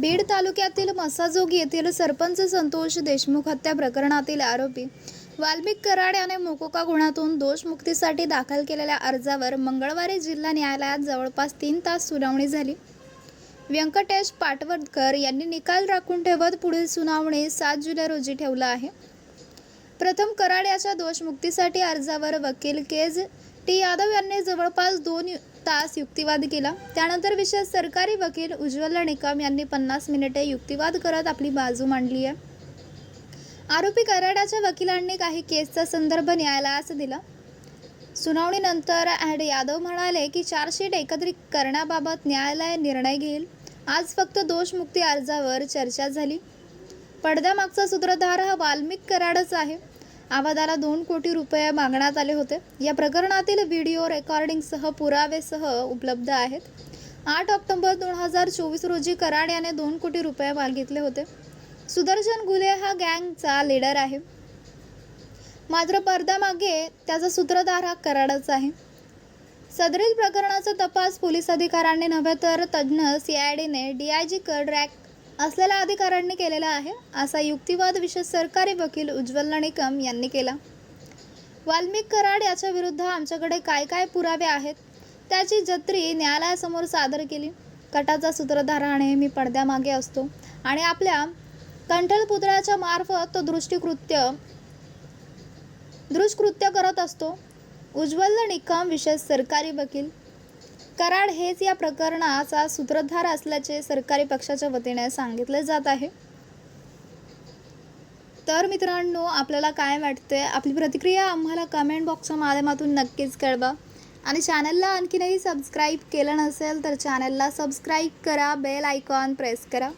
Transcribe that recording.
बीड तालुक्यातील मसाजोगी येथील सरपंच संतोष देशमुख हत्या प्रकरणातील आरोपी वाल्मिक कराड याने मोकोका गुन्ह्यातून दोषमुक्तीसाठी दाखल केलेल्या अर्जावर मंगळवारी जिल्हा न्यायालयात जवळपास तीन तास सुनावणी झाली. व्यंकटेश पाटवडकर यांनी निकाल राखून ठेवत पुढील सुनावणी सात जुलै रोजी ठेवला आहे. प्रथम कराड याच्या दोषमुक्तीसाठी अर्जावर वकील केज टी यादव यांनी जवळपास दोन तास युक्तिवाद केला. त्यानंतर विशेष सरकारी वकील उज्ज्वल निकम यांनी पन्नास मिनिटे युक्तिवाद करत आपली बाजू मांडली आहे. आरोपी कराडाच्या वकिलांनी काही केसचा संदर्भ न्यायालयास दिला. सुनावणीनंतर ॲड यादव म्हणाले की चार्जशीट एकत्रित करण्याबाबत न्यायालय निर्णय घेईल. आज फक्त दोषमुक्ती अर्जावर चर्चा झाली. पडद्यामागचा सूत्रधार हा वाल्मिक कराडच आहे. आवादाला दोन कोटी रुपये मागण्यात आले होते. या प्रकरणातील व्हिडिओ रेकॉर्डिंगसह पुरावेसह उपलब्ध आहेत. आठ ऑक्टोबर दोन हजार चोवीस रोजी कराड याने दोन कोटी रुपये मागितले होते. सुदर्शन गुले हा गँगचा लीडर आहे. मात्र पडद्यामागे त्याचा सूत्रधार हा कराडच आहे. सदरील प्रकरणाचा तपास पोलीस अधिकाऱ्यांनी नव्हे तर तज्ज्ञ सी आय डीने डी आय जी कड रॅक असलेल्या अधिकाऱ्यांनी केलेला आहे असा युक्तिवाद विशेष सरकारी वकील उज्ज्वल निकम यांनी केला. वाल्मिक कराड याच्या विरुद्ध आमच्याकडे काय काय पुरावे आहेत त्याची जत्री न्यायालयासमोर सादर केली. कटाचा सूत्रधार हा नेहमी पडद्यामागे असतो. आणि आपल्या कंठलपुत्राच्या मार्फत तो दृष्टीकृत्य दृष्कृत्य करत असतो. उज्ज्वल निकम विशेष सरकारी वकील कराड हेच या प्रकरणाचा सूत्रधार असल्याचे सरकारी पक्षाच्या वतीने सांगितले जात आहे. तर मित्रांनो आपल्याला काय वाटते आपली प्रतिक्रिया आम्हाला कमेंट बॉक्सच्या माध्यमातून नक्कीच कळवा. आणि चॅनलला आणखीनही सबस्क्राईब केलं नसेल तर चॅनलला सबस्क्राईब करा बेल आयकॉन प्रेस करा.